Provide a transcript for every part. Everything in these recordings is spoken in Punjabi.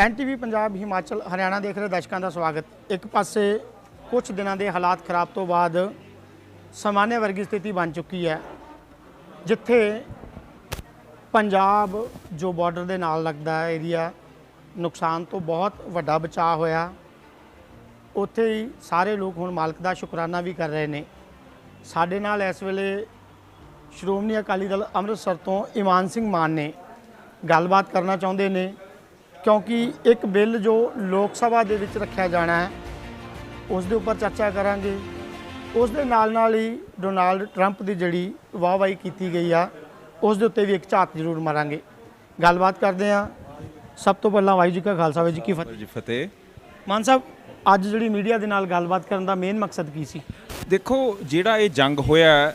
ਐਨਟੀਵੀ ਪੰਜਾਬ ਹਿਮਾਚਲ ਹਰਿਆਣਾ ਦੇਖ ਰਹੇ ਦਰਸ਼ਕਾਂ ਦਾ ਸਵਾਗਤ। ਇੱਕ ਪਾਸੇ ਕੁਝ ਦਿਨਾਂ ਦੇ ਹਾਲਾਤ ਖਰਾਬ ਤੋਂ ਬਾਅਦ ਸਮਾਨਯ ਵਰਗੀ ਸਥਿਤੀ ਬਣ ਚੁੱਕੀ ਹੈ, ਜਿੱਥੇ ਪੰਜਾਬ ਜੋ ਬਾਰਡਰ ਦੇ ਨਾਲ ਲੱਗਦਾ ਹੈ ਏਰੀਆ ਨੁਕਸਾਨ ਤੋਂ ਬਹੁਤ ਵੱਡਾ ਬਚਾਅ ਹੋਇਆ। ਉੱਥੇ ਹੀ ਸਾਰੇ ਲੋਕ ਹੁਣ ਮਾਲਕ ਦਾ ਸ਼ੁਕਰਾਨਾ ਵੀ ਕਰ ਰਹੇ ਨੇ। ਸਾਡੇ ਨਾਲ ਇਸ ਵੇਲੇ ਸ਼੍ਰੋਮਣੀ ਅਕਾਲੀ ਦਲ ਅੰਮ੍ਰਿਤਸਰ ਤੋਂ ਇਮਾਨ ਸਿੰਘ ਮਾਨ ਨੇ। ਗੱਲਬਾਤ ਕਰਨਾ ਚਾਹੁੰਦੇ ਨੇ। ਕਿਉਂਕਿ ਇੱਕ ਬਿੱਲ ਜੋ ਲੋਕ ਸਭਾ ਦੇ ਵਿੱਚ ਰੱਖਿਆ ਜਾਣਾ ਹੈ ਉਸ ਦੇ ਉੱਪਰ ਚਰਚਾ ਕਰਾਂਗੇ। ਉਸ ਦੇ ਨਾਲ ਨਾਲ ਹੀ ਡੋਨਾਲਡ ਟਰੰਪ ਦੀ ਜਿਹੜੀ ਵਾਹਵਾਹੀ ਕੀਤੀ ਗਈ ਆ ਉਸ ਦੇ ਉੱਤੇ ਵੀ ਇੱਕ ਝਾਤ ਜ਼ਰੂਰ ਮਾਰਾਂਗੇ। ਗੱਲਬਾਤ ਕਰਦੇ ਹਾਂ। ਸਭ ਤੋਂ ਪਹਿਲਾਂ ਵਾਹਿਗੁਰੂ ਜੀ ਕਾ ਖਾਲਸਾ ਵਾਹਿਗੁਰੂ ਜੀ ਕੀ ਫਤਿਹ। ਜੀ ਫਤਿਹ। ਮਾਨ ਸਾਹਿਬ ਅੱਜ ਜਿਹੜੀ ਮੀਡੀਆ ਦੇ ਨਾਲ ਗੱਲਬਾਤ ਕਰਨ ਦਾ ਮੇਨ ਮਕਸਦ ਕੀ ਸੀ? ਦੇਖੋ ਜਿਹੜਾ ਇਹ ਜੰਗ ਹੋਇਆ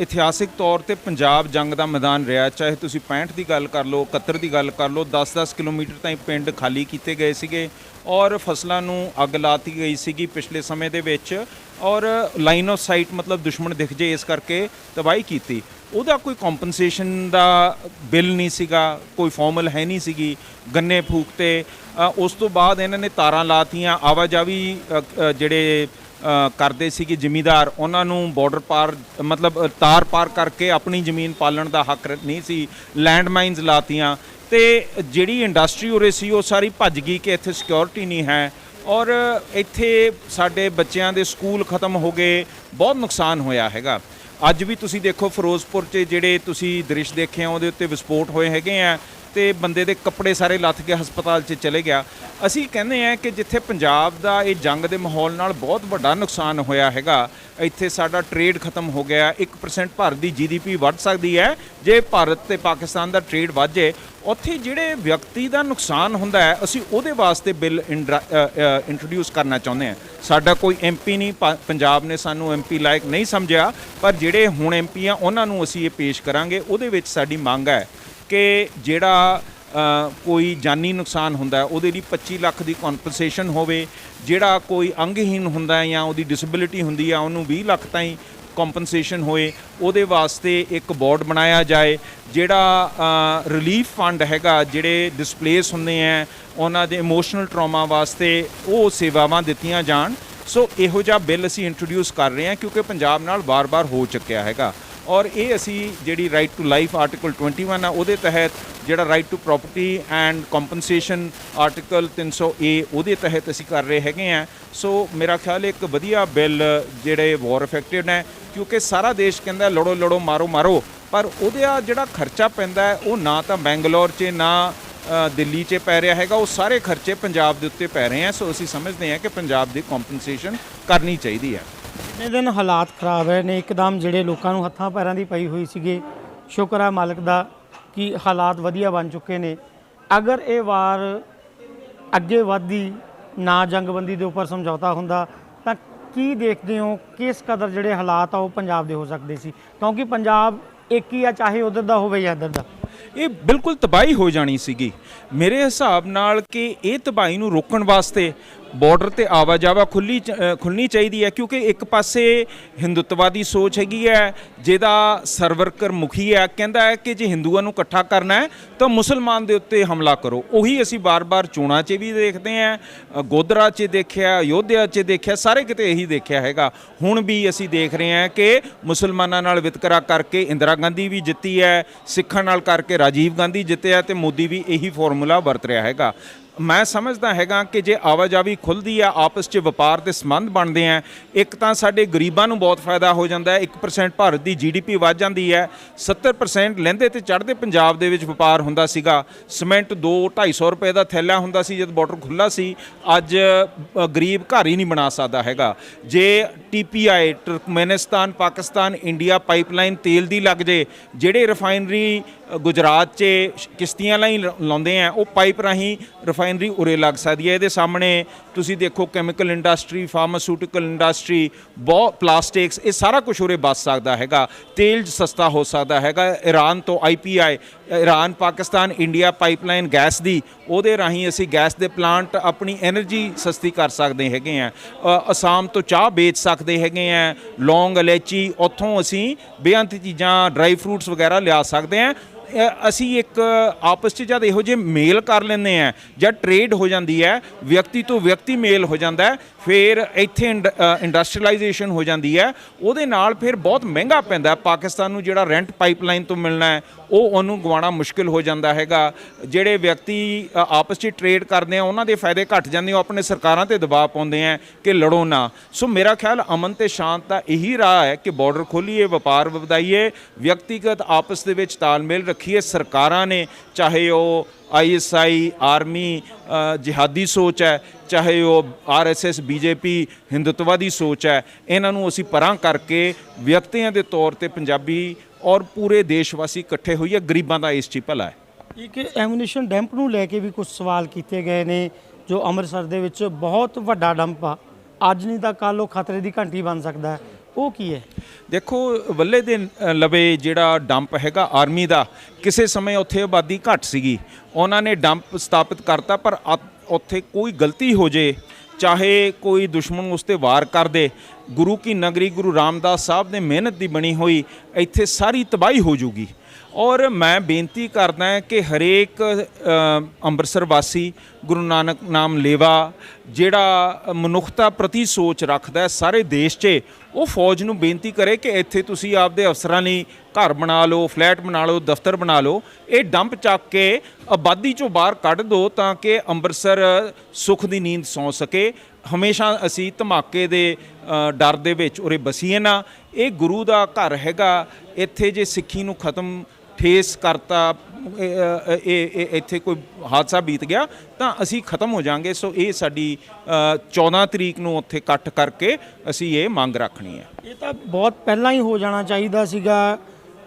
ਇਤਿਹਾਸਿਕ ਤੌਰ ਤੇ ਪੰਜਾਬ ਜੰਗ ਦਾ ਮੈਦਾਨ ਰਿਹਾ ਚਾਹੇ ਤੁਸੀਂ 65 ਦੀ ਗੱਲ ਕਰ ਲਓ 71 ਦੀ ਗੱਲ ਕਰ ਲਓ 10-10 ਕਿਲੋਮੀਟਰ ਤਾਈਂ ਪਿੰਡ ਖਾਲੀ ਕੀਤੇ ਗਏ ਸੀਗੇ ਔਰ ਫਸਲਾਂ ਨੂੰ ਅੱਗ ਲਾਤੀ ਗਈ ਸੀਗੀ ਪਿਛਲੇ ਸਮੇਂ ਦੇ ਵਿੱਚ ਔਰ ਲਾਈਨ ਆਫ ਸਾਈਟ ਮਤਲਬ ਦੁਸ਼ਮਣ ਦਿਖ ਜੇ ਇਸ ਕਰਕੇ ਤਬਾਹੀ ਕੀਤੀ। ਉਹਦਾ ਕੋਈ ਕੰਪਨਸੇਸ਼ਨ ਦਾ ਬਿੱਲ ਨਹੀਂ ਸੀਗਾ ਕੋਈ ਫਾਰਮਲ ਹੈ ਨਹੀਂ ਸੀਗੀ। ਗੰਨੇ ਫੂਕਤੇ ਅ, ਉਸ ਤੋਂ ਬਾਅਦ ਇਹਨਾਂ ਨੇ ਤਾਰਾਂ ਲਾਤੀਆਂ ਆਵਾਜਾਵੀ ਜਿਹੜੇ ਅ, ਕਰਦੇ ਸੀਗੇ ਜ਼ਿਮੀਦਾਰ ਉਹਨਾਂ ਨੂੰ ਬਾਰਡਰ ਪਾਰ ਮਤਲਬ ਤਾਰ ਪਾਰ ਕਰਕੇ ਆਪਣੀ ਜ਼ਮੀਨ ਪਾਲਣ ਦਾ ਹੱਕ ਨਹੀਂ ਸੀ ਲੈਂਡ ਮਾਈਨਸ ਲਾਤੀਆਂ। ਤੇ ਜਿਹੜੀ ਇੰਡਸਟਰੀ ਉਰੇ ਸੀ ਉਹ ਸਾਰੀ ਭੱਜ ਗਈ ਕਿ ਇੱਥੇ ਸਿਕਿਉਰਿਟੀ ਨਹੀਂ ਹੈ। ਔਰ ਇੱਥੇ ਸਾਡੇ ਬੱਚਿਆਂ ਦੇ ਸਕੂਲ ਖਤਮ ਹੋ ਗਏ ਬਹੁਤ ਨੁਕਸਾਨ ਹੋਇਆ ਹੈਗਾ। ਅੱਜ ਵੀ ਤੁਸੀਂ ਦੇਖੋ ਫਿਰੋਜ਼ਪੁਰ 'ਚ ਜਿਹੜੇ ਤੁਸੀਂ ਦ੍ਰਿਸ਼ ਦੇਖੇ ਆ ਉਹਦੇ ਉੱਤੇ ਵਿਸਫੋਟ ਹੋਏ ਹੈਗੇ ਆ। ਤੇ ਬੰਦੇ ਦੇ ਕੱਪੜੇ ਸਾਰੇ ਲੱਥ ਕੇ ਹਸਪਤਾਲ 'ਚ ਚਲੇ ਗਿਆ। ਅਸੀਂ ਕਹਿੰਦੇ ਆ ਕਿ ਜਿੱਥੇ ਪੰਜਾਬ ਦਾ ਇਹ ਜੰਗ ਦੇ ਮਾਹੌਲ ਨਾਲ ਬਹੁਤ ਵੱਡਾ ਨੁਕਸਾਨ ਹੋਇਆ ਹੈਗਾ, ਇੱਥੇ ਸਾਡਾ ਟ੍ਰੇਡ ਖਤਮ ਹੋ ਗਿਆ। 1% ਭਾਰਤ ਦੀ ਜੀਡੀਪੀ ਵੱਧ ਸਕਦੀ ਹੈ। ਜੇ ਭਾਰਤ ਤੇ ਪਾਕਿਸਤਾਨ ਦਾ ਟ੍ਰੇਡ ਵੱਧ ਜੇ ਉੱਥੇ ਜਿਹੜੇ ਵਿਅਕਤੀ ਦਾ ਨੁਕਸਾਨ ਹੁੰਦਾ ਹੈ, ਅਸੀਂ ਉਹਦੇ ਵਾਸਤੇ ਬਿੱਲ ਇੰਟਰੋਡਿਊਸ ਕਰਨਾ ਚਾਹੁੰਦੇ ਹਾਂ। ਸਾਡਾ ਕੋਈ ਐਮਪੀ ਨਹੀਂ, ਪਾ- ਪੰਜਾਬ ਨੇ ਸਾਨੂੰ ਐਮਪੀ ਲਾਇਕ ਨਹੀਂ ਸਮਝਿਆ, ਪਰ ਜਿਹੜੇ ਹੁਣ ਐਮਪੀ ਆ, ਉਹਨਾਂ ਨੂੰ ਅਸੀਂ ਇਹ ਪੇਸ਼ ਕਰਾਂਗੇ। ਉਹਦੇ ਵਿੱਚ ਸਾਡੀ ਮੰਗ ਹੈ ਕਿ ਜਿਹੜਾ ਕੋਈ ਜਾਨੀ ਨੁਕਸਾਨ ਹੁੰਦਾ ਉਹਦੇ ਲਈ 25 ਲੱਖ ਦੀ ਕੰਪਨਸੇਸ਼ਨ ਹੋਵੇ, ਜਿਹੜਾ ਕੋਈ ਅੰਗਹੀਨ ਹੁੰਦਾ ਜਾਂ ਉਹਦੀ ਡਿਸੇਬਿਲਿਟੀ ਹੁੰਦੀ ਆ, ਉਹਨੂੰ 20 ਲੱਖ ਤਾਈਂ ਕੰਪਨਸੇਸ਼ਨ ਹੋਏ, ਉਹਦੇ ਵਾਸਤੇ ਇੱਕ ਬੋਰਡ ਬਣਾਇਆ ਜਾਏ, ਜਿਹੜਾ ਰਿਲੀਫ ਫੰਡ ਹੈਗਾ, ਜਿਹੜੇ ਡਿਸਪਲੇਸ ਹੁੰਦੇ ਆ, ਉਹਨਾਂ ਦੇ ਇਮੋਸ਼ਨਲ ਟਰਾਮਾ ਵਾਸਤੇ ਉਹ ਸੇਵਾਵਾਂ ਦਿੱਤੀਆਂ ਜਾਣ। ਸੋ ਇਹੋ ਜਿਹਾ ਬਿੱਲ ਅਸੀਂ ਇੰਟਰੋਡਿਊਸ ਕਰ ਰਹੇ ਹਾਂ, ਕਿਉਂਕਿ ਪੰਜਾਬ ਨਾਲ ਵਾਰ-ਵਾਰ ਹੋ ਚੁੱਕਿਆ ਹੈਗਾ। ਔਰ ਇਹ ਅਸੀਂ ਜਿਹੜੀ ਰਾਈਟ ਟੂ ਲਾਈਫ ਆਰਟੀਕਲ 21 ਆ, ਉਹਦੇ ਤਹਿਤ ਜਿਹੜਾ right to property and compensation article 300 A ਉਹਦੇ ਤਹਿਤ ਅਸੀਂ ਕਰ ਰਹੇ ਹੈਗੇ ਆ। ਸੋ ਮੇਰਾ ਖਿਆਲ ਇੱਕ ਵਧੀਆ ਬਿੱਲ ਜਿਹੜੇ ਵਾਰ ਇਫੈਕਟਿਡ ਹੈ, ਕਿਉਂਕਿ ਸਾਰਾ ਦੇਸ਼ ਕਹਿੰਦਾ ਲੜੋ ਲੜੋ, ਮਾਰੋ ਮਾਰੋ, ਪਰ ਉਹਦਾ ਜਿਹੜਾ ਖਰਚਾ ਪੈਂਦਾ ਉਹ ਨਾ ਤਾਂ ਬੈਂਗਲੌਰ 'ਚ, ਨਾ ਦਿੱਲੀ 'ਚ ਪੈ ਰਿਹਾ ਹੈਗਾ, ਉਹ ਸਾਰੇ ਖਰਚੇ ਪੰਜਾਬ ਦੇ ਉੱਤੇ ਪੈ ਰਹੇ ਆ। ਸੋ ਅਸੀਂ ਸਮਝਦੇ ਹਾਂ ਕਿ ਪੰਜਾਬ ਦੀ ਕੰਪਨਸੇਸ਼ਨ ਕਰਨੀ ਚਾਹੀਦੀ ਹੈ। ਜਿੰਨੇ ਦਿਨ ਹਾਲਾਤ ਖਰਾਬ ਰਹੇ ਨੇ? ਇੱਕਦਮ ਜਿਹੜੇ ਲੋਕਾਂ ਨੂੰ ਹੱਥਾਂ ਪੈਰਾਂ ਦੀ ਪਈ ਹੋਈ ਸੀਗੇ। ਸ਼ੁਕਰ ਹੈ ਮਾਲਕ ਦਾ ਕਿ ਹਾਲਾਤ ਵਧੀਆ ਬਣ ਚੁੱਕੇ ਨੇ। ਅਗਰ ਇਹ ਵਾਰ ਅੱਗੇ ਵਧਦੀ ਨਾ ਜੰਗਬੰਦੀ ਦੇ ਉੱਪਰ ਸਮਝੌਤਾ ਹੁੰਦਾ, ਤਾਂ ਕੀ ਦੇਖਦੇ ਹੋ? ਕਿਸ ਕਦਰ ਜਿਹੜੇ ਹਾਲਾਤ ਆ ਉਹ ਪੰਜਾਬ ਦੇ ਹੋ ਸਕਦੇ ਸੀ? ਕਿਉਂਕਿ ਪੰਜਾਬ ਇੱਕ ਹੀ ਆ, ਚਾਹੇ ਉਧਰ ਦਾ ਹੋਵੇ ਜਾਂ ਇੱਧਰ ਦਾ। ਇਹ ਬਿਲਕੁਲ ਤਬਾਹੀ ਹੋ ਜਾਣੀ ਸੀਗੀ। ਮੇਰੇ ਹਿਸਾਬ ਨਾਲ ਕਿ ਇਹ ਤਬਾਹੀ ਨੂੰ ਰੋਕਣ ਵਾਸਤੇ ਬਾਰਡਰ ਤੇ ਆਵਾਜਾਵਾ ਖੁੱਲੀ ਚ- ਖੁੱਲਣੀ ਚਾਹੀਦੀ ਹੈ ਕਿਉਂਕਿ ਇੱਕ ਪਾਸੇ ਹਿੰਦੂਤਵਾਦੀ ਸੋਚ ਹੈਗੀ ਹੈ ਜਿਹਦਾ ਸਰਵਰਕਰ ਮੁਖੀ ਹੈ ਕਹਿੰਦਾ ਹੈ ਕਿ ਜੇ ਹਿੰਦੂਆਂ ਨੂੰ ਇਕੱਠਾ ਕਰਨਾ ਹੈ ਤਾਂ ਮੁਸਲਮਾਨ ਦੇ ਉੱਤੇ ਹਮਲਾ ਕਰੋ। ਉਹੀ ਅਸੀਂ ਬਾਰ-ਬਾਰ ਚੋਣਾਂ 'ਚ ਵੀ ਦੇਖਦੇ ਹਾਂ ਅ, 'ਚ ਦੇਖਿਆ ਯੋਧਿਆ 'ਚ ਦੇਖਿਆ ਸਾਰੇ ਕਿਤੇ ਇਹੀ ਦੇਖਿਆ ਹੈਗਾ। ਹੁਣ ਵੀ ਅਸੀਂ ਦੇਖ ਰਹੇ ਹਾਂ ਕਿ ਮੁਸਲਮਾਨਾਂ ਨਾਲ ਵਿਤਕਰਾ ਕਰਕੇ ਇੰਦਰਾ ਗਾਂਧੀ ਵੀ ਜਿੱਤੀ ਹੈ ਸਿੱਖਾਂ ਨਾਲ ਕਰਕੇ ਰਾਜੀਵ ਗਾਂਧੀ ਜਿੱਤਿਆ ਤੇ ਮੋਦੀ ਵੀ ਇਹੀ ਫਾਰਮੂਲਾ ਵਰਤ ਰਿਹਾ ਹੈਗਾ। ਮੈਂ ਸਮਝਦਾ ਹੈਗਾ ਕਿ ਜੇ ਆਵਾਜਾਈ ਖੁੱਲਦੀ ਆ, ਆਪਸ 'ਚ ਵਪਾਰ 'ਤੇ ਸੰਬੰਧ ਬਣਦੇ ਆ, ਇੱਕ ਤਾਂ ਸਾਡੇ ਗਰੀਬਾਂ ਨੂੰ ਬਹੁਤ ਫਾਇਦਾ ਹੋ ਜਾਂਦਾ ਹੈ। 1% ਭਾਰਤ ਦੀ ਜੀਡੀਪੀ ਵੱਧ ਜਾਂਦੀ ਹੈ। 70% ਲਹਿੰਦੇ ਤੇ ਚੜ੍ਹਦੇ ਪੰਜਾਬ ਦੇ ਵਿੱਚ ਵਪਾਰ ਹੁੰਦਾ ਸੀਗਾ। ਸੀਮੈਂਟ 2 250 ਰੁਪਏ ਦਾ ਥੈਲਾ ਹੁੰਦਾ ਸੀ ਜਦ ਬਾਰਡਰ ਖੁੱਲਾ ਸੀ। ਅੱਜ ਗਰੀਬ ਘਰ ਹੀ ਨਹੀਂ ਬਣਾ ਸਕਦਾ ਹੈਗਾ। ਜੇ TPI Turkmenistan Pakistan India pipeline ਤੇਲ ਦੀ ਲੱਗ ਜੇ, ਜਿਹੜੇ ਰਿਫਾਈਨਰੀ ਗੁਜਰਾਤ 'ਚ ਕਿਸ਼ਤੀਆਂ ਲਈ ਲਾਉਂਦੇ ਆ। ਉਹ ਪਾਈਪ ਰਾਹੀਂ ਰਿਫਾਈਨਰੀ ਉਰੇ ਲੱਗ ਸਕਦੀ ਹੈ। ਇਹਦੇ ਸਾਹਮਣੇ ਤੁਸੀਂ ਦੇਖੋ ਕੈਮੀਕਲ ਇੰਡਸਟਰੀ ਫਾਰਮਾਸਿਊਟੀਕਲ ਇੰਡਸਟਰੀ ਬਹੁਤ ਪਲਾਸਟਿਕਸ ਇਹ ਸਾਰਾ ਕੁਝ ਉਰੇ ਬਸ ਸਕਦਾ ਹੈਗਾ। ਤੇਲ ਸਸਤਾ ਹੋ ਸਕਦਾ ਹੈਗਾ। ਈਰਾਨ ਤੋਂ IPI Iran Pakistan, India pipeline gas ਦੀ, ਉਹਦੇ ਰਾਹੀਂ ਅਸੀਂ ਗੈਸ ਦੇ ਪਲਾਂਟ ਆਪਣੀ એનર્ਜੀ ਸਸਤੀ ਕਰ ਸਕਦੇ ਹੈਗੇ ਆ। ਅਸਾਮ ਤੋਂ ਚਾਹ ਵੇਚ ਸਕਦੇ ਹੈਗੇ ਆ। ਲੌਂਗ ਇਲਾਇਚੀ ਉੱਥੋਂ ਅਸੀਂ ਬੇਅੰਤ ਚੀਜ਼ਾਂ, ਡਰਾਈ ਫਰੂਟਸ ਵਗੈਰਾ ਲਿਆ ਸਕਦੇ ਆ। ਅਸੀਂ ਇੱਕ ਆਪਸ 'ਚ ਜਦ ਇਹੋ ਜਿਹੇ ਮੇਲ ਕਰ ਲੈਂਦੇ ਆ ਜਾਂ ਟ੍ਰੇਡ ਹੋ ਜਾਂਦੀ ਹੈ, ਵਿਅਕਤੀ ਤੋਂ ਵਿਅਕਤੀ ਮੇਲ ਹੋ ਜਾਂਦਾ ਫਿਰ ਇੱਥੇ ਇੰਡਸਟਰੀਅਲਾਈਜੇਸ਼ਨ ਹੋ ਜਾਂਦੀ ਹੈ। ਉਹਦੇ ਨਾਲ ਫਿਰ ਬਹੁਤ ਮਹਿੰਗਾ ਪੈਂਦਾ ਪਾਕਿਸਤਾਨ ਨੂੰ ਜਿਹੜਾ ਰੈਂਟ ਪਾਈਪਲਾਈਨ ਤੋਂ ਮਿਲਣਾ ਹੈ, ਉਹ ਉਹਨੂੰ ਗਵਾਉਣਾ ਮੁਸ਼ਕਿਲ ਹੋ ਜਾਂਦਾ ਹੈਗਾ। ਜਿਹੜੇ ਵਿਅਕਤੀ ਆਪਸ 'ਚ ਟ੍ਰੇਡ ਕਰਦੇ ਆ, ਉਹਨਾਂ ਦੇ ਫਾਇਦੇ ਘਟ ਜਾਂਦੇ ਉਹ ਆਪਣੇ ਸਰਕਾਰਾਂ ਤੇ ਦਬਾਅ ਪਾਉਂਦੇ ਆ ਕਿ ਲੜੋ ਨਾ। ਸੋ ਮੇਰਾ ਖਿਆਲ ਅਮਨ ਤੇ ਸ਼ਾਂਤ ਦਾ ਇਹੀ ਰਾਹ ਹੈ ਕਿ ਬਾਰਡਰ ਖੋਲੀਏ, ਵਪਾਰ ਵਧਾਈਏ, ਵਿਅਕਤੀਗਤ ਆਪਸ ਦੇ ਵਿੱਚ ਤਾਲਮੇਲ ਰੱਖੀਏ। ਸਰਕਾਰਾਂ ਨੇ, ਚਾਹੇ ਉਹ ਆਈਐਸਆਈ ਆਰਮੀ ਅ, ਜਿਹਾਦੀ ਸੋਚ ਹੈ ਚਾਹੇ ਉਹ ਆਰਐਸਐਸ ਬੀਜੇਪੀ ਹਿੰਦੁੱਤਵਾਦੀ ਸੋਚ ਹੈ ਇਹਨਾਂ ਨੂੰ ਅਸੀਂ ਪਰਾਂ ਕਰਕੇ ਵਿਅਕਤੀਆਂ ਦੇ ਤੌਰ ਤੇ ਪੰਜਾਬੀ ਔਰ ਪੂਰੇ ਦੇਸ਼ ਵਾਸੀ ਇਕੱਠੇ ਹੋਈਏ ਗਰੀਬਾਂ ਦਾ ਇਸ 'ਚ ਹੀ ਭਲਾ ਹੈ। ਇੱਕ ਐਮੂਨੀਸ਼ਨ ਡੈਂਪ ਨੂੰ ਲੈ ਕੇ ਵੀ ਕੁਝ ਸਵਾਲ ਕੀਤੇ ਗਏ ਨੇ ਜੋ ਅੰਮ੍ਰਿਤਸਰ ਦੇ ਵਿੱਚ ਬਹੁਤ ਵੱਡਾ ਡੰਪ ਆ। ਅੱਜ ਨਹੀਂ ਤਾਂ ਕੱਲ ਉਹ ਖਤਰੇ ਦੀ ਘੰਟੀ ਬਣ ਸਕਦਾ ਹੈ। ਉਹ ਕੀ ਹੈ? ਦੇਖੋ, ਵੱਲੇ ਦੇ ਲਵੇ ਜਿਹੜਾ ਡੰਪ ਹੈਗਾ ਆਰਮੀ ਦਾ, ਕਿਸੇ ਸਮੇਂ ਉੱਥੇ ਆਬਾਦੀ ਘੱਟ ਸੀਗੀ। ਉਹਨਾਂ ਨੇ ਡੰਪ ਸਥਾਪਿਤ ਕਰਤਾ, ਪਰ ਅ- ਉੱਥੇ ਕੋਈ ਗਲਤੀ ਹੋ ਜੇ, ਚਾਹੇ ਕੋਈ ਦੁਸ਼ਮਣ ਉਸ ਤੇ ਵਾਰ ਕਰ ਦੇ, ਗੁਰੂ ਕੀ ਨਗਰੀ ਗੁਰੂ ਰਾਮਦਾਸ ਸਾਹਿਬ ਦੇ ਮਿਹਨਤ ਦੀ ਬਣੀ ਹੋਈ, ਇੱਥੇ ਸਾਰੀ ਤਬਾਹੀ ਹੋ ਜੂਗੀ। ਔਰ ਮੈਂ ਬੇਨਤੀ ਕਰਦਾ ਕਿ ਹਰੇਕ ਅੰਮ੍ਰਿਤਸਰ ਵਾਸੀ, ਗੁਰੂ ਨਾਨਕ ਨਾਮ ਲੇਵਾ, ਜਿਹੜਾ ਮਨੁੱਖਤਾ ਪ੍ਰਤੀ ਸੋਚ ਰੱਖਦਾ ਸਾਰੇ ਦੇਸ਼ 'ਚ, ਉਹ ਫੌਜ ਨੂੰ ਬੇਨਤੀ ਕਰੇ ਕਿ ਇੱਥੇ ਤੁਸੀਂ ਆਪਦੇ ਅਫਸਰਾਂ ਲਈ ਘਰ ਬਣਾ ਲਓ, ਫਲੈਟ ਬਣਾ ਲਓ, ਦਫ਼ਤਰ ਬਣਾ ਲਓ। ਇਹ ਡੰਪ ਚੱਕ ਕੇ ਆਬਾਦੀ ਚੋਂ ਬਾਹਰ ਕੱਢ ਦਿਓ ਤਾਂ ਕਿ ਅੰਮ੍ਰਿਤਸਰ ਸੁੱਖ ਦੀ ਨੀਂਦ ਸੌਂ ਸਕੇ। ਹਮੇਸ਼ਾ ਅਸੀਂ ਧਮਾਕੇ ਦੇ ਡਰ ਦੇ ਵਿੱਚ ਉਰੇ ਬਸੀਏ ਨਾ। ਇਹ ਗੁਰੂ ਦਾ ਘਰ ਹੈਗਾ। ਇੱਥੇ ਜੇ ਸਿੱਖੀ ਨੂੰ ਖਤਮ ਠੇਸ ਕਰਤਾ ਇਹ ਇੱਥੇ ਕੋਈ ਹਾਦਸਾ ਬੀਤ ਗਿਆ ਤਾਂ ਅਸੀਂ ਖਤਮ ਹੋ ਜਾਾਂਗੇ। ਸੋ ਇਹ ਸਾਡੀ ਅ, 14 ਤਰੀਕ ਨੂੰ ਉੱਥੇ ਇਕੱਠ ਕਰਕੇ ਅਸੀਂ ਇਹ ਮੰਗ ਰੱਖਣੀ ਹੈ। ਇਹ ਤਾਂ ਬਹੁਤ ਪਹਿਲਾਂ ਹੀ ਹੋ ਜਾਣਾ ਚਾਹੀਦਾ ਸੀਗਾ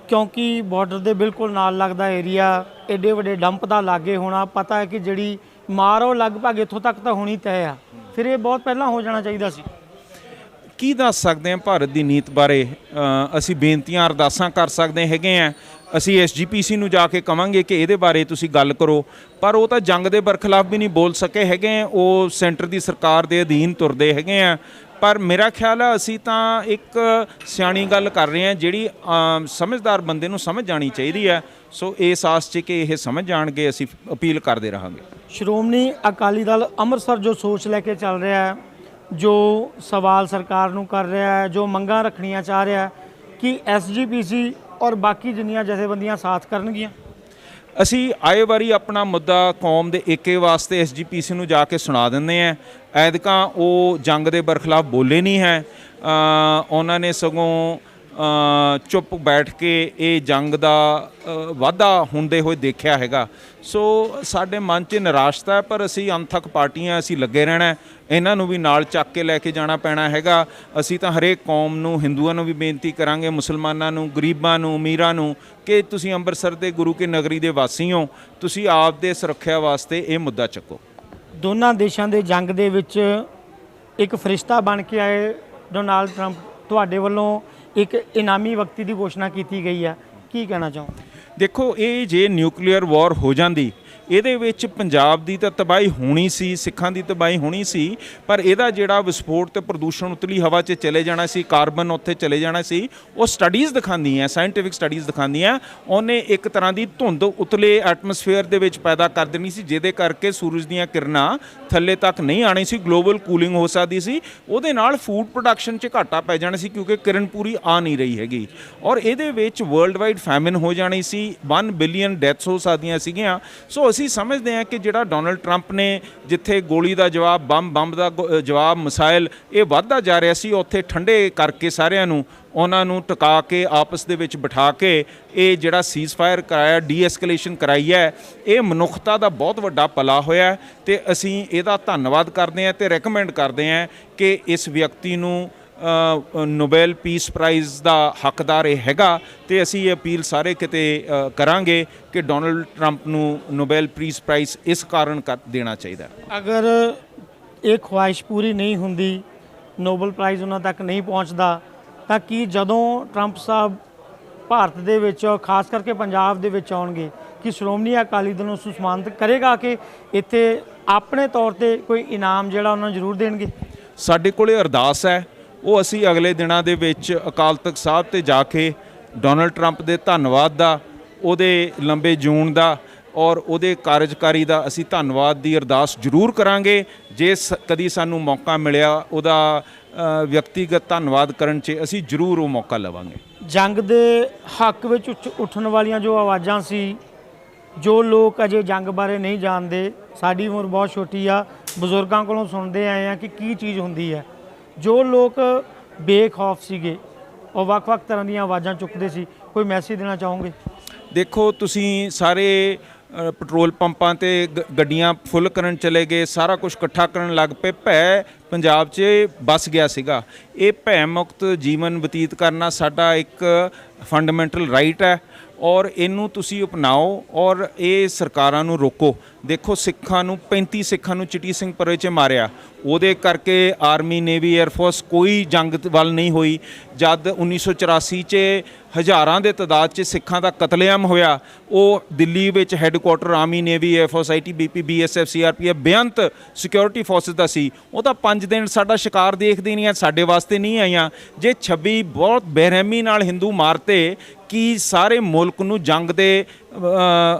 ਕਿਉਂਕਿ ਬਾਰਡਰ ਦੇ ਬਿਲਕੁਲ ਨਾਲ ਲੱਗਦਾ ਏਰੀਆ ਐਡੇ ਵੱਡੇ ਡੰਪ ਦਾ ਲਾਗੇ ਹੋਣਾ ਪਤਾ ਹੈ ਕਿ ਜਿਹੜੀ ਮਾਰ ਉਹ ਲਗਭਗ ਇੱਥੋਂ ਤੱਕ ਤਾਂ ਹੋਣੀ ਤੈਅ ਆ। ਫਿਰ ਇਹ ਬਹੁਤ ਪਹਿਲਾਂ ਹੋ ਜਾਣਾ ਚਾਹੀਦਾ ਸੀ। ਕੀ ਦੱਸ ਸਕਦੇ ਹਾਂ ਭਾਰਤ ਦੀ ਨੀਤ ਬਾਰੇ? ਅਸੀਂ ਬੇਨਤੀਆਂ ਅਰਦਾਸਾਂ ਕਰ ਸਕਦੇ ਹੈਗੇ ਆ ਅਸੀਂ ਐਸਜੀਪੀਸੀ ਨੂੰ ਜਾ ਕੇ ਕਵਾਂਗੇ ਕਿ ਇਹਦੇ ਬਾਰੇ ਤੁਸੀਂ ਗੱਲ ਕਰੋ ਪਰ ਉਹ ਤਾਂ ਜੰਗ ਦੇ ਬਰਖਲਾਫ ਵੀ ਨਹੀਂ ਬੋਲ ਸਕੇ ਹੈਗੇ ਆ, ਉਹ ਸੈਂਟਰ ਦੀ ਸਰਕਾਰ ਦੇ ਅਧੀਨ ਤੁਰਦੇ ਹੈਗੇ ਆ। ਪਰ ਮੇਰਾ ਖਿਆਲ ਹੈ ਅਸੀਂ ਤਾਂ ਇੱਕ ਸਿਆਣੀ ਗੱਲ ਕਰ ਰਹੇ ਹਾਂ ਜਿਹੜੀ ਸਮਝਦਾਰ ਬੰਦੇ ਨੂੰ ਸਮਝ ਜਾਣੀ ਚਾਹੀਦੀ ਹੈ ਸੋ ਇਸ ਆਸ 'ਚ ਕਿ ਇਹ ਸਮਝ ਜਾਣਗੇ ਅਸੀਂ ਅਪੀਲ ਕਰਦੇ ਰਹਾਂਗੇ। ਸ਼੍ਰੋਮਣੀ ਅਕਾਲੀ ਦਲ ਅੰਮ੍ਰਿਤਸਰ ਜੋ ਸੋਚ ਲੈ ਕੇ ਚੱਲ ਰਿਹਾ ਹੈ ਜੋ ਸਵਾਲ ਸਰਕਾਰ ਨੂੰ ਕਰ ਰਿਹਾ ਹੈ ਜੋ ਮੰਗਾਂ ਰੱਖਣੀਆਂ ਚਾਹ ਰਿਹਾ ਹੈ ਕਿ ਐਸਜੀਪੀਸੀ ਔਰ ਬਾਕੀ ਜਿੰਨੀਆਂ ਜਥੇਬੰਦੀਆਂ ਸਾਥ ਕਰਨਗੀਆਂ? ਅਸੀਂ ਆਏ ਵਾਰੀ ਆਪਣਾ ਮੁੱਦਾ ਕੌਮ ਦੇ ਏਕੇ ਵਾਸਤੇ ਐਸਜੀਪੀਸੀ ਨੂੰ ਜਾ ਕੇ ਸੁਣਾ ਦਿੰਦੇ ਆ ਐਦਕਾਂ ਉਹ ਜੰਗ ਦੇ ਬਰਖਲਾਫ ਬੋਲੇ ਨਹੀਂ ਹੈ। ਉਹਨਾਂ ਨੇ ਸਗੋਂ ਚੁੱਪ ਬੈਠ ਕੇ ਇਹ ਜੰਗ ਦਾ ਵਾਧਾ ਹੁੰਦੇ ਹੋਏ ਦੇਖਿਆ ਹੈਗਾ। ਸੋ ਸਾਡੇ ਮਨ 'ਚ ਨਿਰਾਸ਼ਤਾ ਹੈ, ਪਰ ਅਸੀਂ ਅੰਤਕ ਪਾਰਟੀਆਂ ਅਸੀਂ ਲੱਗੇ ਰਹਿਣਾ ਇਹਨਾਂ ਨੂੰ ਵੀ ਨਾਲ ਚੱਕ ਕੇ ਲੈ ਕੇ ਜਾਣਾ ਪੈਣਾ ਹੈਗਾ। ਅਸੀਂ ਤਾਂ ਹਰੇਕ ਕੌਮ ਨੂੰ, ਹਿੰਦੂਆਂ ਨੂੰ ਵੀ ਬੇਨਤੀ ਕਰਾਂਗੇ, ਮੁਸਲਮਾਨਾਂ ਨੂੰ, ਗਰੀਬਾਂ ਨੂੰ, ਅਮੀਰਾਂ ਨੂੰ, ਕਿ ਤੁਸੀਂ ਅੰਮ੍ਰਿਤਸਰ ਦੇ ਗੁਰੂ ਕੀ ਨਗਰੀ ਦੇ ਵਾਸੀ ਹੋ। ਤੁਸੀਂ ਆਪ ਦੇ ਸੁਰੱਖਿਆ ਵਾਸਤੇ ਇਹ ਮੁੱਦਾ ਚੱਕੋ। ਦੋਨਾਂ ਦੇਸ਼ਾਂ ਦੇ ਜੰਗ ਦੇ ਵਿੱਚ ਇੱਕ ਫਰਿਸ਼ਤਾ ਬਣ ਕੇ ਆਏ ਡੋਨਾਲਡ ਟਰੰਪ। ਤੁਹਾਡੇ ਵੱਲੋਂ ਇੱਕ ਇਨਾਮੀ ਵਿਅਕਤੀ ਦੀ ਘੋਸ਼ਣਾ ਕੀਤੀ ਗਈ ਹੈ। ਕੀ ਕਹਿਣਾ ਚਾਹੋ ਦੇਖੋ, ਇਹ ਜੇ ਨਿਊਕਲੀਅਰ ਵਾਰ ਹੋ ਜਾਂਦੀ ਇਹਦੇ ਵਿੱਚ ਪੰਜਾਬ ਦੀ ਤਾਂ ਤਬਾਹੀ ਹੋਣੀ ਸੀ, ਸਿੱਖਾਂ ਦੀ ਤਬਾਹੀ ਹੋਣੀ ਸੀ, ਪਰ ਇਹਦਾ ਜਿਹੜਾ ਵਿਸਫੋਟ ਤੇ ਪ੍ਰਦੂਸ਼ਣ ਉਤਲੀ ਹਵਾ 'ਚ ਚਲੇ ਜਾਣਾ ਸੀ, ਕਾਰਬਨ ਉੱਥੇ ਚਲੇ ਜਾਣਾ ਸੀ, ਉਹ ਸਟੱਡੀਜ਼ ਦਿਖਾਉਂਦੀਆਂ ਸਾਇੰਟੀਫਿਕ ਸਟੱਡੀਜ਼ ਦਿਖਾਉਂਦੀਆਂ, ਉਹਨੇ ਇੱਕ ਤਰ੍ਹਾਂ ਦੀ ਧੁੰਦ ਉਤਲੇ ਐਟਮੋਸਫੇਅਰ ਦੇ ਵਿੱਚ ਪੈਦਾ ਕਰ ਦੇਣੀ ਸੀ, ਜਿਹਦੇ ਕਰਕੇ ਸੂਰਜ ਦੀਆਂ ਕਿਰਨਾਂ ਥੱਲੇ ਤੱਕ ਨਹੀਂ ਆਣੀ ਸੀ ਗਲੋਬਲ ਕੂਲਿੰਗ ਹੋ ਸਕਦੀ ਸੀ, ਉਹਦੇ ਨਾਲ ਫੂਡ ਪ੍ਰੋਡਕਸ਼ਨ 'ਚ ਘਾਟਾ ਪੈ ਜਾਣਾ ਸੀ, ਕਿਉਂਕਿ ਕਿਰਨ ਪੂਰੀ ਆ ਨਹੀਂ ਰਹੀ ਹੈਗੀ। ਔਰ ਇਹਦੇ ਵਿੱਚ ਵਰਲਡ ਵਾਈਡ ਫੈਮਿਨ ਹੋ ਜਾਣੀ ਸੀ 1 ਬਿਲੀਅਨ ਡੈਥਸ ਹੋ ਸਕਦੀਆਂ ਸੀਗੀਆਂ ਸੋ ਅਸੀਂ ਸਮਝਦੇ ਹਾਂ ਕਿ ਜਿਹੜਾ ਡੋਨਲਡ ਟਰੰਪ ਨੇ ਜਿੱਥੇ ਗੋਲੀ ਦਾ ਜਵਾਬ, ਬੰਬ ਬੰਬ ਦਾ ਗੋ- ਜਵਾਬ ਮਿਸਾਈਲ ਇਹ ਵੱਧਦਾ ਜਾ ਰਿਹਾ ਸੀ, ਉੱਥੇ ਠੰਡੇ ਕਰਕੇ ਸਾਰਿਆਂ ਨੂੰ ਉਹਨਾਂ ਨੂੰ ਟਿਕਾ ਕੇ, ਆਪਸ ਦੇ ਵਿੱਚ ਬਿਠਾ ਕੇ ਇਹ ਜਿਹੜਾ ਸੀਜ਼ਫਾਇਰ ਕਰਾਇਆ ਡੀ-ਐਸਕੇਲੇਸ਼ਨ ਕਰਾਈ ਹੈ, ਇਹ ਮਨੁੱਖਤਾ ਦਾ ਬਹੁਤ ਵੱਡਾ ਭਲਾ ਹੋਇਆ ਹੈ ਤੇ ਅਸੀਂ ਇਹਦਾ ਧੰਨਵਾਦ ਕਰਦੇ ਹਾਂ ਤੇ ਰეკਮੈਂਡ ਕਰਦੇ ਹਾਂ ਕਿ ਇਸ ਵਿਅਕਤੀ ਨੂੰ ਨੋਬੈਲ ਪੀਸ ਪ੍ਰਾਈਜ਼ ਦਾ ਹੱਕਦਾਰ ਇਹ ਹੈਗਾ ਤੇ ਅਸੀਂ ਇਹ ਅਪੀਲ ਸਾਰੇ ਕਿਤੇ ਕਰਾਂਗੇ ਕਿ ਡੋਨਲਡ ਟਰੰਪ ਨੂੰ ਨੋਬੈਲ ਪੀਸ ਪ੍ਰਾਈਜ਼ ਇਸ ਕਾਰਨ ਕਰ ਦੇਣਾ ਚਾਹੀਦਾ। ਅਗਰ ਇਹ ਖੁਆਇਸ਼ ਪੂਰੀ ਨਹੀਂ ਹੁੰਦੀ ਨੋਬਲ ਪ੍ਰਾਈਜ਼ ਉਹਨਾਂ ਤੱਕ ਨਹੀਂ ਪਹੁੰਚਦਾ ਤਾਂ ਕੀ ਜਦੋਂ ਟਰੰਪ ਸਾਹਿਬ ਭਾਰਤ ਦੇ ਵਿੱਚ ਖਾਸ ਕਰਕੇ ਪੰਜਾਬ ਦੇ ਵਿੱਚ ਆਉਣਗੇ ਕਿ ਸ਼੍ਰੋਮਣੀ ਅਕਾਲੀ ਦਲ ਨੂੰ ਸਨਮਾਨਿਤ ਕਰੇਗਾ ਕਿ ਇੱਥੇ ਆਪਣੇ ਤੌਰ ਤੇ ਕੋਈ ਇਨਾਮ ਜਿਹੜਾ ਉਹਨਾਂ ਨੂੰ ਜ਼ਰੂਰ ਦੇਣਗੇ ਸਾਡੇ ਕੋਲੇ ਅਰਦਾਸ ਹੈ ਉਹ ਅਸੀਂ ਅਗਲੇ ਦਿਨਾਂ ਦੇ ਵਿੱਚ ਅਕਾਲ ਤਖਤ ਸਾਹਿਬ ਤੇ ਜਾ ਕੇ ਡੋਨਲਡ ਟਰੰਪ ਦੇ ਧੰਨਵਾਦ ਦਾ, ਉਹਦੇ ਲੰਬੇ ਜੂਨ ਦਾ ਔਰ ਉਹਦੇ ਕਾਰਜਕਾਰੀ ਦਾ ਅਸੀਂ ਧੰਨਵਾਦ ਦੀ ਅਰਦਾਸ ਜ਼ਰੂਰ ਕਰਾਂਗੇ। ਜੇ ਸ- ਕਦੀ ਸਾਨੂੰ ਮੌਕਾ ਮਿਲਿਆ, ਉਹਦਾ ਵਿਅਕਤੀਗਤ ਧੰਨਵਾਦ ਕਰਨ 'ਚ ਅਸੀਂ ਜ਼ਰੂਰ ਉਹ ਮੌਕਾ ਲਵਾਂਗੇ। ਜੰਗ ਦੇ ਹੱਕ ਵਿੱਚ ਉੱਠ- ਉੱਠਣ ਵਾਲੀਆਂ ਜੋ ਆਵਾਜ਼ਾਂ ਸੀ, ਜੋ ਲੋਕ ਅਜੇ ਜੰਗ ਬਾਰੇ ਨਹੀਂ ਜਾਣਦੇ, ਸਾਡੀ ਉਮਰ ਬਹੁਤ ਛੋਟੀ ਆ, ਬਜ਼ੁਰਗਾਂ ਕੋਲੋਂ ਸੁਣਦੇ ਆਏ ਆ ਕਿ ਕੀ ਚੀਜ਼ ਹੁੰਦੀ ਹੈ। ਜੋ ਲੋਕ ਬੇਖੌਫ ਸੀਗੇ, ਉਹ ਵੱਖ-ਵੱਖ ਤਰ੍ਹਾਂ ਦੀਆਂ ਆਵਾਜ਼ਾਂ ਚੁੱਕਦੇ ਸੀ, ਕੋਈ ਮੈਸੇਜ ਦੇਣਾ ਚਾਹੋਗੇ? ਦੇਖੋ, ਤੁਸੀਂ ਸਾਰੇ ਪੈਟਰੋਲ ਪੰਪਾਂ ਤੇ ਗ- ਗੱਡੀਆਂ ਫੁੱਲ ਕਰਨ ਚਲੇ ਗਏ, ਸਾਰਾ ਕੁਝ ਇਕੱਠਾ ਕਰਨ ਲੱਗ ਪਏ, ਭੈ ਪੰਜਾਬ 'ਚ ਬਸ ਗਿਆ ਸੀਗਾ। ਇਹ ਭੈ ਮੁਕਤ ਜੀਵਨ ਬਤੀਤ ਕਰਨਾ ਸਾਡਾ ਇੱਕ ਫੰਡਾਮੈਂਟਲ ਰਾਈਟ ਹੈ ਔਰ ਇਹਨੂੰ ਤੁਸੀਂ ਅਪਣਾਓ ਔਰ ਇਹ ਸਰਕਾਰਾਂ ਨੂੰ ਰੋਕੋ। ਦੇਖੋ ਸਿੱਖਾਂ ਨੂੰ 35 ਸਿੱਖਾਂ ਨੂੰ ਚਿੱਟੀ ਸਿੰਘ ਪਰੇ 'ਚ ਮਾਰਿਆ। ਉਹਦੇ ਕਰਕੇ ਆਰਮੀ, ਨੇਵੀ 에ਅਰਫੋਰਸ ਕੋਈ ਜੰਗ ਵੱਲ ਨਹੀਂ ਹੋਈ। ਜਦ 1984 'ਚ ਹਜ਼ਾਰਾਂ ਦੇ ਤਾਦਾਦ 'ਚ ਸਿੱਖਾਂ ਦਾ ਕਤਲੇਆਮ ਹੋਇਆ, ਉਹ ਦਿੱਲੀ ਵਿੱਚ headquarter army navy air force ITBP BSF CRPF ਬੇਅੰਤ ਸਿਕਿਉਰਿਟੀ ਫੋਰਸਸ ਦਾ ਸੀ। ਉਹ ਤਾਂ 5 ਦਿਨ ਸਾਡਾ ਸ਼ਿਕਾਰ ਦੇਖਦੇ ਨਹੀਂ ਆ, ਸਾਡੇ ਵਾਸਤੇ ਨਹੀਂ ਆਈਆਂ। ਜੇ 26 ਬਹੁਤ ਬੇਰਹਿਮੀ ਨਾਲ ਹਿੰਦੂ ਮਾਰਤੇ, ਕਿ ਸਾਰੇ ਮੁਲਕ ਨੂੰ ਜੰਗ ਦੇ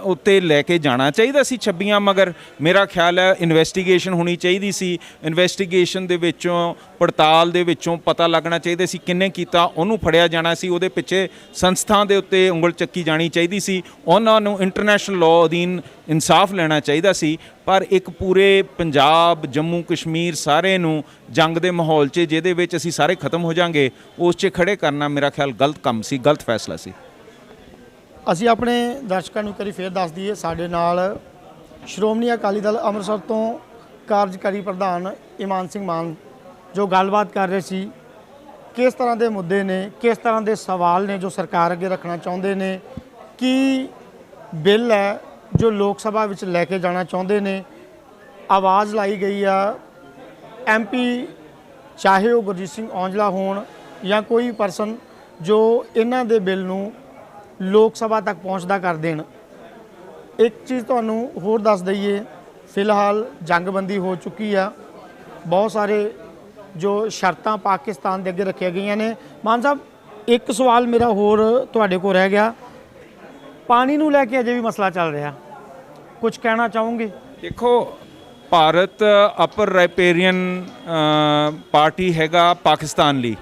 ਉੱਤੇ ਲੈ ਕੇ ਜਾਣਾ ਚਾਹੀਦਾ ਸੀ 26 ਮਗਰ ਮੇਰਾ ਖਿਆਲ ਹੈ ਇਨਵੈਸਟੀਗੇਸ਼ਨ ਹੋਣੀ ਚਾਹੀਦੀ ਸੀ। ਇਨਵੈਸਟੀਗੇਸ਼ਨ ਦੇ ਵਿੱਚੋਂ, ਪੜਤਾਲ ਦੇ ਵਿੱਚੋਂ ਪਤਾ ਲੱਗਣਾ ਚਾਹੀਦਾ ਸੀ ਕਿੰਨੇ ਕੀਤਾ, ਉਹਨੂੰ ਫੜਿਆ ਜਾਣਾ ਸੀ, ਉਹਦੇ ਪਿੱਛੇ ਸੰਸਥਾ ਦੇ ਉੱਤੇ ਉਂਗਲ ਚੱਕੀ ਜਾਣੀ ਚਾਹੀਦੀ ਸੀ। ਉਹਨਾਂ ਨੂੰ ਇੰਟਰਨੈਸ਼ਨਲ ਲਾਅ ਅਧੀਨ ਇਨਸਾਫ ਲੈਣਾ ਚਾਹੀਦਾ ਸੀ। ਪਰ ਇੱਕ ਪੂਰੇ ਪੰਜਾਬ, ਜੰਮੂ, ਕਸ਼ਮੀਰ ਸਾਰੇ ਨੂੰ ਜੰਗ ਦੇ ਮਾਹੌਲ 'ਚ, ਜਿਹਦੇ ਵਿੱਚ ਅਸੀਂ ਸਾਰੇ ਖਤਮ ਹੋ ਜਾਾਂਗੇ, ਉਸ 'ਚ ਖੜੇ ਕਰਨਾ ਮੇਰਾ ਖਿਆਲ ਗਲਤ ਕੰਮ ਸੀ, ਗਲਤ ਫੈਸਲਾ ਸੀ। ਅਸੀਂ ਆਪਣੇ ਦਰਸ਼ਕਾਂ ਨੂੰ ਇੱਕ ਵਾਰੀ ਫੇਰ ਦੱਸ ਦਈਏ, ਸਾਡੇ ਨਾਲ ਸ਼੍ਰੋਮਣੀ ਅਕਾਲੀ ਦਲ ਅੰਮ੍ਰਿਤਸਰ ਤੋਂ ਕਾਰਜਕਾਰੀ ਪ੍ਰਧਾਨ ਇਮਾਨ ਸਿੰਘ ਮਾਨ, ਜੋ ਗੱਲਬਾਤ ਕਰ ਰਹੇ ਸੀ, ਕਿਸ ਤਰ੍ਹਾਂ ਦੇ ਮੁੱਦੇ ਨੇ, ਕਿਸ ਤਰ੍ਹਾਂ ਦੇ ਸਵਾਲ ਨੇ ਜੋ ਸਰਕਾਰ ਅੱਗੇ ਰੱਖਣਾ ਚਾਹੁੰਦੇ ਨੇ, ਕੀ ਬਿੱਲ ਹੈ ਜੋ ਲੋਕ ਸਭਾ ਵਿੱਚ ਲੈ ਕੇ ਜਾਣਾ ਚਾਹੁੰਦੇ ਨੇ, ਆਵਾਜ਼ ਲਾਈ ਗਈ ਆ ਐਮਪੀ ਚਾਹੇ ਉਹ ਗੁਰਜੀਤ ਸਿੰਘ ਔਂਜਲਾ ਹੋਣ ਜਾਂ ਕੋਈ ਪਰਸਨ ਜੋ ਇਹਨਾਂ ਦੇ ਬਿੱਲ ਨੂੰ ਲੋਕ ਸਭਾ ਤੱਕ ਪਹੁੰਚਦਾ ਕਰ ਦੇਣ। ਇੱਕ ਚੀਜ਼ ਤੁਹਾਨੂੰ ਹੋਰ ਦੱਸ ਦਈਏ, ਫਿਲਹਾਲ ਜੰਗਬੰਦੀ ਹੋ ਚੁੱਕੀ ਆ। ਬਹੁਤ ਸਾਰੇ ਜੋ ਸ਼ਰਤਾਂ ਪਾਕਿਸਤਾਨ ਦੇ ਅੱਗੇ ਰੱਖੀਆਂ ਗਈਆਂ ਨੇ। ਮਾਨ ਸਾਹਿਬ, ਇੱਕ ਸਵਾਲ ਮੇਰਾ ਹੋਰ ਤੁਹਾਡੇ ਕੋਲ ਰਹਿ ਗਿਆ। ਪਾਣੀ ਨੂੰ ਲੈ ਕੇ ਅਜੇ ਵੀ ਮਸਲਾ ਚੱਲ ਰਿਹਾ। ਕੁਝ ਕਹਿਣਾ ਚਾਹੋਗੇ? ਦੇਖੋ, ਭਾਰਤ ਅਪਰ ਰਾਈਪੇਰੀਅਨ ਪਾਰਟੀ ਹੈਗਾ ਪਾਕਿਸਤਾਨ ਲਈ।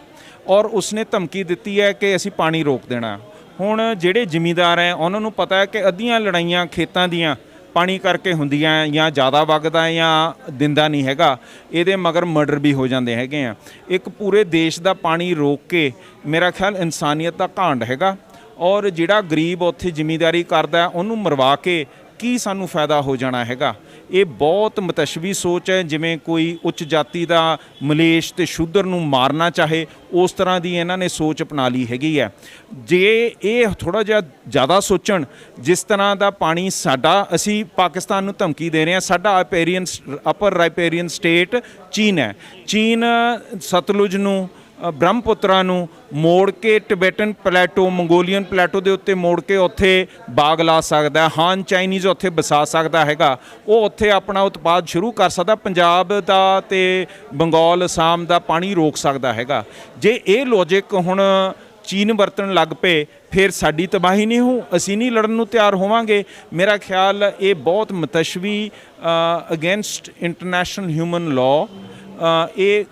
ਔਰ ਉਸਨੇ ਧਮਕੀ ਦਿੱਤੀ ਹੈ ਕਿ ਅਸੀਂ ਪਾਣੀ ਰੋਕ ਦੇਣਾ। ਹੁਣ ਜਿਹੜੇ ਜ਼ਿਮੀਂਦਾਰ ਹੈ, ਉਹਨਾਂ ਨੂੰ ਪਤਾ ਹੈ ਕਿ ਅੱਧੀਆਂ ਲੜਾਈਆਂ ਖੇਤਾਂ ਦੀਆਂ ਪਾਣੀ ਕਰਕੇ ਹੁੰਦੀਆਂ ਜਾਂ ਜ਼ਿਆਦਾ ਵਗਦਾ ਜਾਂ ਦਿੰਦਾ ਨਹੀਂ ਹੈਗਾ, ਇਹਦੇ ਮਗਰ ਮਰਡਰ ਵੀ ਹੋ ਜਾਂਦੇ ਹੈਗੇ ਆ। ਇੱਕ ਪੂਰੇ ਦੇਸ਼ ਦਾ ਪਾਣੀ ਰੋਕ ਕੇ ਮੇਰਾ ਖਿਆਲ ਇਨਸਾਨੀਅਤ ਦਾ ਘਾਂਡ ਹੈਗਾ ਔਰ ਜਿਹੜਾ ਗਰੀਬ ਉੱਥੇ ਜ਼ਿਮੀਂਦਾਰੀ ਕਰਦਾ ਉਹਨੂੰ ਮਰਵਾ ਕੇ ਕੀ ਸਾਨੂੰ ਫਾਇਦਾ ਹੋ ਜਾਣਾ ਹੈਗਾ? ਇਹ ਬਹੁਤ ਮਤਸ਼ਵੀ ਸੋਚ ਹੈ, ਜਿਵੇਂ ਕੋਈ ਉੱਚ ਜਾਤੀ ਦਾ ਮਲੇਸ਼ ਤੇ ਸ਼ੂਦਰ ਨੂੰ ਮਾਰਨਾ ਚਾਹੇ, ਉਸ ਤਰ੍ਹਾਂ ਦੀ ਇਹਨਾਂ ਨੇ ਸੋਚ ਅਪਣਾ ਲਈ ਹੈਗੀ ਹੈ। ਜੇ ਇਹ ਥੋੜਾ ਜਿਹਾ ਜ਼ਿਆਦਾ ਸੋਚਣ, ਜਿਸ ਤਰ੍ਹਾਂ ਦਾ ਪਾਣੀ ਸਾਡਾ, ਅਸੀਂ ਪਾਕਿਸਤਾਨ ਨੂੰ ਧਮਕੀ ਦੇ ਰਹੇ ਹਾਂ, ਸਾਡਾ ਅਪੇਰੀਅਨ ਅਪਰ ਰਾਈਪੇਰੀਅਨ ਸਟੇਟ ਚੀਨ ਹੈ। ਚੀਨ ਸਤਲੁਜ ਨੂੰ ਬ੍ਰਹਮਪੁੱਤਰਾ ਨੂੰ ਮੋੜ ਕੇ ਟਿਬੇਟਨ ਪਲੇਟੋ, ਮੰਗੋਲੀਅਨ ਪਲੇਟੋ ਦੇ ਉੱਤੇ ਮੋੜ ਕੇ ਉੱਥੇ ਬਾਗ ਲਾ ਸਕਦਾ ਹੈ, ਹਾਨ ਚਾਈਨੀਜ਼ ਉੱਥੇ ਵਸਾ ਸਕਦਾ ਹੈਗਾ। ਉਹ ਉੱਥੇ ਆਪਣਾ ਉਤਪਾਦ ਸ਼ੁਰੂ ਕਰ ਸਕਦਾ, ਪੰਜਾਬ ਦਾ ਤੇ ਬੰਗਾਲ, ਅਸਾਮ ਦਾ ਪਾਣੀ ਰੋਕ ਸਕਦਾ ਹੈਗਾ। ਜੇ ਇਹ ਲੌਜੀਕ ਹੁਣ ਚੀਨ ਵਰਤਣ ਲੱਗ ਪਏ, ਫਿਰ ਸਾਡੀ ਤਬਾਹੀ ਨਹੀਂ ਹੋ, ਅਸੀਂ ਨਹੀਂ ਲੜਨ ਨੂੰ ਤਿਆਰ ਹੋਵਾਂਗੇ। ਮੇਰਾ ਖਿਆਲ ਇਹ ਬਹੁਤ ਮਤਸ਼ਵੀ ਅਗੇਂਸਟ ਇੰਟਰਨੈਸ਼ਨਲ ਹਿਊਮਨ ਲਾਅ ਇਹ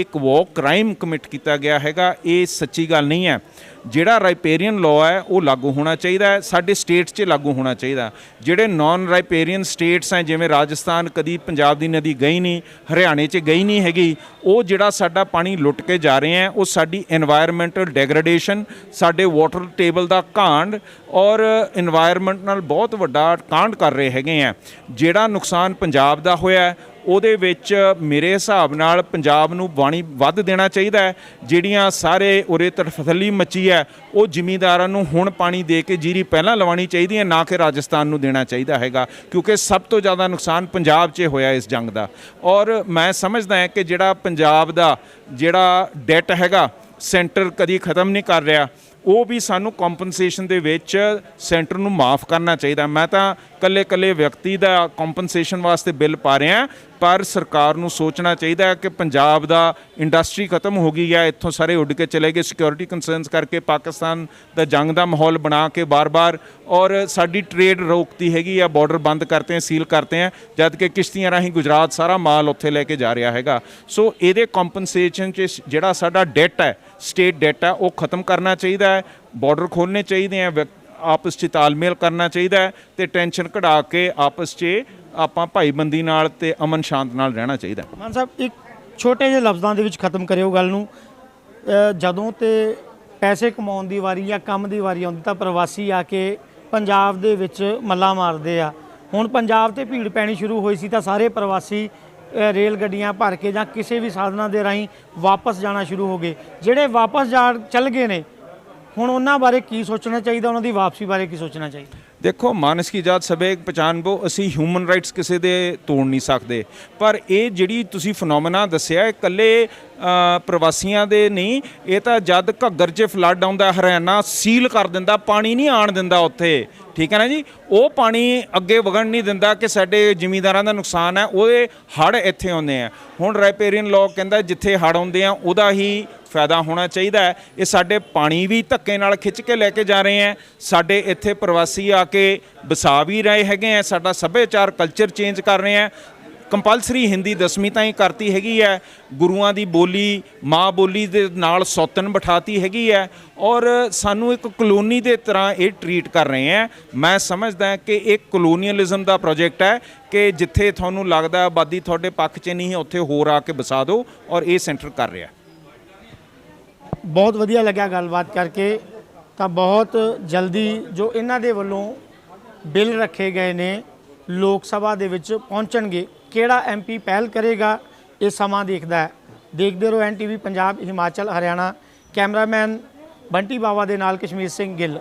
ਇੱਕ ਵਾਰ ਕ੍ਰਾਈਮ ਕਮਿਟ ਕੀਤਾ ਗਿਆ ਹੈਗਾ, ਇਹ ਸੱਚੀ ਗੱਲ ਨਹੀਂ ਹੈ। ਜਿਹੜਾ ਰਾਈਪੇਰੀਅਨ ਲਾਅ ਹੈ, ਉਹ ਲਾਗੂ ਹੋਣਾ ਚਾਹੀਦਾ ਹੈ, ਸਾਡੇ ਸਟੇਟਸ 'ਚ ਲਾਗੂ ਹੋਣਾ ਚਾਹੀਦਾ ਜਿਹੜੇ ਨਾਨ ਰਾਈਪੇਰੀਅਨ ਸਟੇਟਸ ਹੈ, ਜਿਵੇਂ ਰਾਜਸਥਾਨ, ਕਦੀ ਪੰਜਾਬ ਦੀ ਨਦੀ ਗਈ ਨਹੀਂ, ਹਰਿਆਣੇ 'ਚ ਗਈ ਨਹੀਂ ਹੈਗੀ, ਉਹ ਜਿਹੜਾ ਸਾਡਾ ਪਾਣੀ ਲੁੱਟ ਕੇ ਜਾ ਰਹੇ ਹੈ, ਉਹ ਸਾਡੀ এনवायरमेंटਲ ਡੈਗਰੇਡੇਸ਼ਨ ਸਾਡੇ ਵਾਟਰ ਟੇਬਲ ਦਾ ਕਾਂਡ ਔਰ এনवायरमेंट ਨਾਲ ਬਹੁਤ ਵੱਡਾ ਕਾਂਡ ਕਰ ਰਹੇ ਹੈਗੇ ਆ ਜਿਹੜਾ ਨੁਕਸਾਨ ਪੰਜਾਬ ਦਾ ਹੋਇਆ ਉਹਦੇ ਵਿੱਚ ਮੇਰੇ ਹਿਸਾਬ ਨਾਲ ਪੰਜਾਬ ਨੂੰ ਬਾਣੀ ਵੱਧ ਦੇਣਾ ਚਾਹੀਦਾ ਹੈ। ਜਿਹੜੀਆਂ ਸਾਰੇ ਉਰੇ ਤਰਫਥਲੀ ਮੱਚੀ ਹੈ, ਉਹ ਜ਼ਿਮੀਂਦਾਰਾਂ ਨੂੰ ਹੁਣ ਪਾਣੀ ਦੇ ਕੇ ਜੀਰੀ ਪਹਿਲਾਂ ਲਵਾਉਣੀ ਚਾਹੀਦੀ ਹੈ, ਨਾ ਕਿ ਰਾਜਸਥਾਨ ਨੂੰ ਦੇਣਾ ਚਾਹੀਦਾ ਹੈਗਾ। ਕਿਉਂਕਿ ਸਭ ਤੋਂ ਜ਼ਿਆਦਾ ਨੁਕਸਾਨ ਪੰਜਾਬ 'ਚ ਹੋਇਆ ਇਸ ਜੰਗ ਦਾ। ਔਰ ਮੈਂ ਸਮਝਦਾ ਹਾਂ ਕਿ ਜਿਹੜਾ ਪੰਜਾਬ ਦਾ ਜਿਹੜਾ ਡੈਟ ਹੈਗਾ ਸੈਂਟਰ ਕਦੀ ਖਤਮ ਨਹੀਂ ਕਰ ਰਿਹਾ। ਉਹ ਵੀ ਸਾਨੂੰ ਕੰਪਨਸੇਸ਼ਨ ਦੇ ਵਿੱਚ ਸੈਂਟਰ ਨੂੰ ਮਾਫ ਕਰਨਾ ਚਾਹੀਦਾ। ਮੈਂ ਤਾਂ ਕੱਲੇ ਕੱਲੇ ਵਿਅਕਤੀ ਦਾ ਕੰਪਨਸੇਸ਼ਨ ਵਾਸਤੇ ਬਿੱਲ ਪਾ ਰਿਹਾ। ਪਰ ਸਰਕਾਰ ਨੂੰ ਸੋਚਣਾ ਚਾਹੀਦਾ ਹੈ ਕਿ ਪੰਜਾਬ ਦਾ ਇੰਡਸਟਰੀ ਖਤਮ ਹੋ ਗਈ ਹੈ, ਇੱਥੋਂ ਸਾਰੇ ਉੱਡ ਕੇ ਚਲੇ ਗਏ ਸਿਕਿਉਰਿਟੀ ਕੰਸਰਨਸ ਕਰਕੇ ਪਾਕਿਸਤਾਨ ਦਾ ਜੰਗ ਦਾ ਮਾਹੌਲ ਬਣਾ ਕੇ ਬਾਰ-ਬਾਰ ਔਰ ਸਾਡੀ ਟ੍ਰੇਡ ਰੋਕਤੀ ਹੈਗੀ ਆ ਬਾਰਡਰ ਬੰਦ ਕਰਤੇ ਹੈ ਸੀਲ ਕਰਤੇ ਹੈ ਜਦ ਕਿ ਕਿਸ਼ਤੀਆਂ ਰਾਹੀਂ ਗੁਜਰਾਤ ਸਾਰਾ ਮਾਲ ਉੱਥੇ ਲੈ ਕੇ ਜਾ ਰਿਹਾ ਹੈਗਾ। ਸੋ ਇਹਦੇ ਕੰਪਨਸੇਸ਼ਨ 'ਚ ਜਿਹੜਾ ਸਾਡਾ ਡੈਟ ਹੈ ਸਟੇਟ ਡੈਟ ਹੈ, ਉਹ ਖਤਮ ਕਰਨਾ ਚਾਹੀਦਾ ਹੈ ਬਾਰਡਰ ਖੋਲ੍ਹਣੇ ਚਾਹੀਦੇ ਆ, ਵਿਅਕ- ਆਪਸ 'ਚ ਤਾਲਮੇਲ ਕਰਨਾ ਚਾਹੀਦਾ ਹੈ ਤੇ ਟੈਨਸ਼ਨ ਕਢਾ ਕੇ ਆਪਸ 'ਚ ਆਪਾਂ ਭਾਈਬੰਦੀ ਨਾਲ ਤੇ ਅਮਨ ਸ਼ਾਂਤ ਨਾਲ ਰਹਿਣਾ ਚਾਹੀਦਾ। ਮਾਨ ਸਾਹਿਬ, ਇੱਕ ਛੋਟੇ ਜਿਹੇ ਲਫ਼ਜ਼ਾਂ ਦੇ ਵਿੱਚ ਖਤਮ ਕਰਿਓ ਗੱਲ ਨੂੰ। ਜਦੋਂ ਤੇ ਪੈਸੇ ਕਮਾਉਣ ਦੀ ਵਾਰੀ ਜਾਂ ਕੰਮ ਦੀ ਵਾਰੀ ਆਉਂਦੀ, ਤਾਂ ਪ੍ਰਵਾਸੀ ਆ ਕੇ ਪੰਜਾਬ ਦੇ ਵਿੱਚ ਮੱਲਾ ਮਾਰਦੇ ਆ। ਹੁਣ ਪੰਜਾਬ ਤੇ ਭੀੜ ਪੈਣੀ ਸ਼ੁਰੂ ਹੋਈ ਸੀ, ਤਾਂ ਸਾਰੇ ਪ੍ਰਵਾਸੀ ਰੇਲ ਗੱਡੀਆਂ ਭਰ ਕੇ ਜਾਂ ਕਿਸੇ ਵੀ ਸਾਧਨਾਂ ਦੇ ਰਾਹੀਂ ਵਾਪਸ ਜਾਣਾ ਸ਼ੁਰੂ ਹੋ ਗਏ। ਜਿਹੜੇ ਵਾਪਸ ਜਾ ਚੱਲ ਗਏ ਨੇ, ਹੁਣ ਉਹਨਾਂ ਬਾਰੇ ਕੀ ਸੋਚਣਾ ਚਾਹੀਦਾ? ਉਹਨਾਂ ਦੀ ਵਾਪਸੀ ਬਾਰੇ ਕੀ ਸੋਚਣਾ ਚਾਹੀਦਾ? ਦੇਖੋ, ਮਾਨਸ ਕੀ ਜਾਤ ਸਭੇ ਪਛਾਣਬੋ ਅਸੀਂ ਹਿਊਮਨ ਰਾਈਟਸ ਕਿਸੇ ਦੇ ਤੋੜ ਨਹੀਂ ਸਕਦੇ। ਪਰ ਇਹ ਜਿਹੜੀ ਤੁਸੀਂ ਫਨੋਮਨਾ ਦੱਸਿਆ ਇਕੱਲੇ ਪ੍ਰਵਾਸੀਆਂ ਦੇ ਨਹੀਂ, ਇਹ ਤਾਂ ਜਦ ਘੱਗਰ 'ਚ ਫਲੱਡ ਆਉਂਦਾ, ਹਰਿਆਣਾ ਸੀਲ ਕਰ ਦਿੰਦਾ, ਪਾਣੀ ਨਹੀਂ ਆਣ ਦਿੰਦਾ ਉੱਥੇ। ਠੀਕ ਹੈ ਨਾ ਜੀ? ਉਹ ਪਾਣੀ ਅੱਗੇ ਵਗਣ ਨਹੀਂ ਦਿੰਦਾ ਕਿ ਸਾਡੇ ਜ਼ਿਮੀਂਦਾਰਾਂ ਦਾ ਨੁਕਸਾਨ ਹੈ, ਉਹਦੇ ਹੜ ਇੱਥੇ ਆਉਂਦੇ ਆ। ਹੁਣ ਰੈਪੇਰੀਅਨ ਲਾਅ ਕਹਿੰਦਾ ਜਿੱਥੇ ਹੜ ਆਉਂਦੇ ਆ, ਉਹਦਾ ਹੀ ਫਾਇਦਾ ਹੋਣਾ ਚਾਹੀਦਾ ਹੈ। ਇਹ ਸਾਡੇ ਪਾਣੀ ਵੀ ਧੱਕੇ ਨਾਲ ਖਿੱਚ ਕੇ ਲੈ ਕੇ ਜਾ ਰਹੇ ਆ। ਸਾਡੇ ਇੱਥੇ ਪ੍ਰਵਾਸੀ ਆ ਕੇ ਵਸਾ ਵੀ ਰਹੇ ਹੈਗੇ ਆ, ਸਾਡਾ ਸੱਭਿਆਚਾਰ ਕਲਚਰ ਚੇਂਜ ਕਰ ਰਹੇ ਆ। ਕੰਪਲਸਰੀ ਹਿੰਦੀ ਦਸਵੀਂ ਤਾਈਂ ਕਰਤੀ ਹੈਗੀ ਹੈ। ਗੁਰੂਆਂ ਦੀ ਬੋਲੀ, ਮਾਂ ਬੋਲੀ ਦੇ ਨਾਲ ਸੌਤਨ ਬਿਠਾਤੀ ਹੈਗੀ ਹੈ। ਔਰ ਸਾਨੂੰ ਇੱਕ ਕਲੋਨੀ ਦੇ ਤਰ੍ਹਾਂ ਇਹ ਟਰੀਟ ਕਰ ਰਹੇ ਹੈ। ਮੈਂ ਸਮਝਦਾ ਕਿ ਇਹ ਕਲੋਨੀਅਲਿਜ਼ਮ ਦਾ ਪ੍ਰੋਜੈਕਟ ਹੈ ਕਿ ਜਿੱਥੇ ਤੁਹਾਨੂੰ ਲੱਗਦਾ ਆਬਾਦੀ ਤੁਹਾਡੇ ਪੱਖ 'ਚ ਨਹੀਂ ਹੈ, ਉੱਥੇ ਹੋਰ ਆ ਕੇ ਬਸਾ ਦਿਓ ਔਰ ਇਹ ਸੈਂਟਰ ਕਰ ਰਿਹਾ ਬਹੁਤ ਵਧੀਆ ਲੱਗਿਆ ਗੱਲਬਾਤ ਕਰਕੇ। ਤਾਂ ਬਹੁਤ ਜਲਦੀ ਜੋ ਇਹਨਾਂ ਦੇ ਵੱਲੋਂ ਬਿੱਲ ਰੱਖੇ ਗਏ ਨੇ, ਲੋਕ ਸਭਾ ਦੇ ਵਿੱਚ ਪਹੁੰਚਣਗੇ। ਕਿਹੜਾ ਐਮਪੀ ਪਹਿਲ ਕਰੇਗਾ, ਇਹ ਸਮਾਂ ਦੇਖਦਾ ਹੈ। ਦੇਖਦੇ ਰਹੋ ਐਨਟੀਵੀ ਪੰਜਾਬ, ਹਿਮਾਚਲ, ਹਰਿਆਣਾ। ਕੈਮਰਾਮੈਨ ਬੰਟੀ ਬਾਵਾ ਦੇ ਨਾਲ ਕਸ਼ਮੀਰ ਸਿੰਘ ਗਿੱਲ।